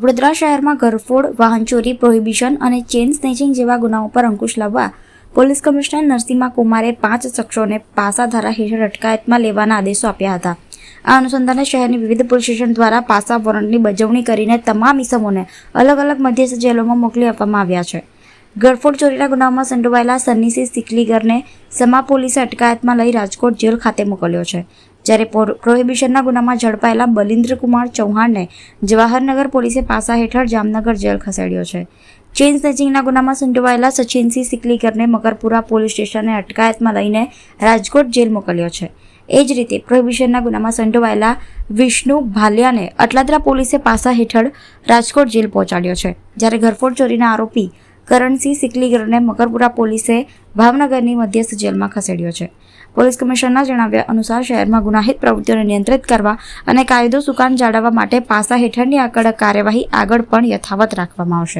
વડોદરા શહેરમાં ઘરફોડ, વાહન ચોરી, પ્રોહિબિશન અને ચેન સ્નેચિંગ જેવા ગુનાઓ પર અંકુશ લાવવા પોલીસ કમિશનર નરસિંહા કુમારે પાંચ શખ્સોને પાસા ધારા હેઠળ અટકાયતમાં લેવાના આદેશો આપ્યા હતા. આ અનુસંધાને શહેરની વિવિધ પોલીસ સ્ટેશન દ્વારા પાસા વોરંટની બજવણી કરીને તમામ ઇસમોને અલગ અલગ મધ્યસ્થ જેલોમાં મોકલી આપવામાં આવ્યા છે. ગરફોડ ચોરીના ગુનામાં સંડોવાયેલા સન્નીસી સિકલીગરને સમા પોલીસે અટકાયતમાં લઈ રાજકોટ જેલ ખાતે મોકલ્યો છે. જ્યારે પ્રોહિબિશનના ગુનામાં ઝડપાયેલા બલિન્દ્રકુમાર ચૌહાણને જવાહરનગર પોલીસે પાસા હેઠળ જામનગર જેલ ખસેડ્યો છે. ચેઇન સ્નેચિંગના ગુનામાં સંડોવાયેલા સચિનસિંહ સિકલીકરને મકરપુરા પોલીસ સ્ટેશને અટકાયતમાં લઈને રાજકોટ જેલ મોકલ્યો છે. એ જ રીતે પ્રોહિબિશનના ગુનામાં સંડોવાયેલા વિષ્ણુ ભાલિયાને અટલાદરા પોલીસે પાસા હેઠળ રાજકોટ જેલ પહોંચાડ્યો છે. જ્યારે ઘરફોડ ચોરીના આરોપી કરણસિંહ સિકલીગરને મકરપુરા પોલીસે ભાવનગરની મધ્યસ્થ જેલમાં ખસેડ્યો છે. પોલીસ કમિશનરના જણાવ્યા અનુસાર શહેરમાં ગુનાહિત પ્રવૃત્તિઓને નિયંત્રિત કરવા અને કાયદો સુકાન જાળવવા માટે પાસા હેઠળની આ કડક કાર્યવાહી આગળ પણ યથાવત રાખવામાં આવશે.